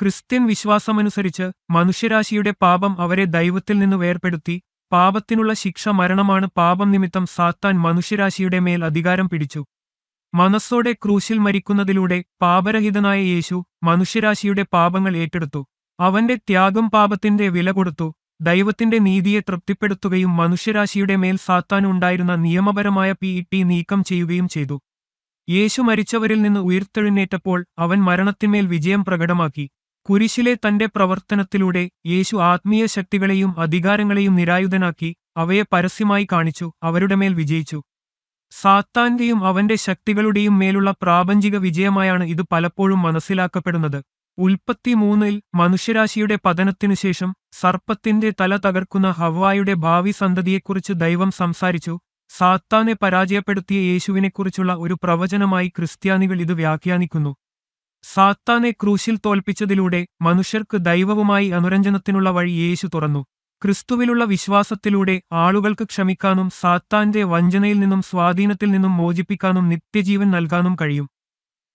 Christian വിശ്വാസമനുസരിച്ച് മനുഷ്യരാശിയുടെ പാപം അവരെ ദൈവത്തിൽ നിന്ന് വേർപെടുത്തി പാപത്തിനുള്ള ശിക്ഷ മരണമാണ് പാപം നിമിത്തം സാത്താൻ മനുഷ്യരാശിയുടെ മേൽ അധികാരം പിടിച്ചു. മനസ്സോടെ ക്രൂശിൽ മരിക്കുന്നതിലൂടെ പാപരഹിതനായ യേശു മനുഷ്യരാശിയുടെ പാപങ്ങൾ ഏറ്റെടുത്തു. അവന്റെ ത്യാഗം പാപത്തിന്റെ വില കൊടുത്തു. ദൈവത്തിന്റെ നീതിയെ തൃപ്തിപ്പെടുത്തുകയും മനുഷ്യരാശിയുടെ മേൽ സാത്താൻ ഉണ്ടായിരുന്ന നിയമപരമായ പി ടി നീക്കം ചെയ്യുകയും ചെയ്തു. യേശു മരിച്ചവരിൽ നിന്ന് ഉയർത്തെഴുന്നേറ്റപ്പോൾ അവൻ മരണത്തിന്മേൽ വിജയം പ്രകടമാക്കി. കുരിശിലെ തന്റെ പ്രവർത്തനത്തിലൂടെ യേശു ആത്മീയ ശക്തികളെയും അധികാരങ്ങളെയും നിരായുധനാക്കി അവയെ പരസ്യമായി കാണിച്ചു അവരുടെ മേൽ വിജയിച്ചു. സാത്താന്റെയും അവന്റെ ശക്തികളുടെയും മേലുള്ള പ്രാപഞ്ചിക വിജയമായാണ് ഇത് പലപ്പോഴും മനസ്സിലാക്കപ്പെടുന്നത്. ഉൽപ്പത്തി മൂന്നിൽ മനുഷ്യരാശിയുടെ പതനത്തിനു ശേഷം സർപ്പത്തിന്റെ തല തകർക്കുന്ന ഹവായുടെ ഭാവി സന്തതിയെക്കുറിച്ച് ദൈവം സംസാരിച്ചു. സാത്താനെ പരാജയപ്പെടുത്തിയ യേശുവിനെക്കുറിച്ചുള്ള ഒരു പ്രവചനമായി ക്രിസ്ത്യാനികൾ ഇത് വ്യാഖ്യാനിക്കുന്നു. സാത്താനെ ക്രൂശിൽ തോൽപ്പിച്ചതിലൂടെ മനുഷ്യർക്ക് ദൈവവുമായി അനുരഞ്ജനത്തിനുള്ള വഴി യേശു തുറന്നു. ക്രിസ്തുവിലുള്ള വിശ്വാസത്തിലൂടെ ആളുകൾക്ക് ക്ഷമിക്കാനും സാത്താന്റെ വഞ്ചനയിൽ നിന്നും സ്വാധീനത്തിൽ നിന്നും മോചിപ്പിക്കാനും നിത്യജീവൻ നൽകാനും കഴിയും.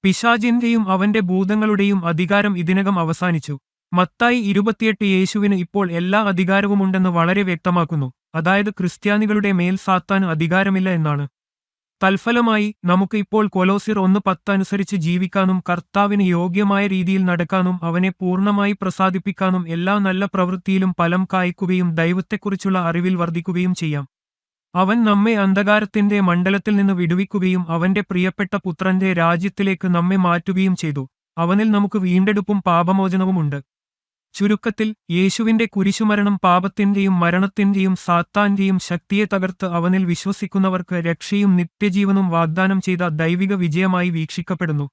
പിശാജിന്റെയും അവന്റെ ഭൂതങ്ങളുടെയും അധികാരം ഇതിനകം അവസാനിച്ചു. മത്തായി ഇരുപത്തിയെട്ട് യേശുവിന് ഇപ്പോൾ എല്ലാ അധികാരവുമുണ്ടെന്ന് വളരെ വ്യക്തമാക്കുന്നു. അതായത് ക്രിസ്ത്യാനികളുടെ മേൽ സാത്താൻ അധികാരമില്ല എന്നാണ്. തൽഫലമായി നമുക്ക് ഇപ്പോൾ കൊലോസിർ ഒന്ന് പത്ത് അനുസരിച്ച് ജീവിക്കാനും കർത്താവിന് യോഗ്യമായ രീതിയിൽ നടക്കാനും അവനെ പൂർണമായി പ്രസാദിപ്പിക്കാനും എല്ലാ നല്ല പ്രവൃത്തിയിലും ഫലം കായ്ക്കുകയും ദൈവത്തെക്കുറിച്ചുള്ള അറിവിൽ വർദ്ധിക്കുകയും ചെയ്യാം. അവൻ നമ്മെ അന്ധകാരത്തിന്റെ മണ്ഡലത്തിൽ നിന്ന് വിടുവിക്കുകയും അവന്റെ പ്രിയപ്പെട്ട പുത്രന്റെ രാജ്യത്തിലേക്ക് നമ്മെ മാറ്റുകയും ചെയ്തു. അവനിൽ നമുക്ക് വീണ്ടെടുപ്പും പാപമോചനവുമുണ്ട്. ചുരുക്കത്തിൽ യേശുവിന്റെ കുരിശുമരണം പാപത്തിന്റെയും മരണത്തിന്റെയും സാത്താന്റെയും ശക്തിയെ തകർത്ത് അവനിൽ വിശ്വസിക്കുന്നവർക്ക് രക്ഷയും നിത്യജീവനും വാഗ്ദാനം ചെയ്ത ദൈവിക വിജയമായി വീക്ഷിക്കപ്പെടുന്നു.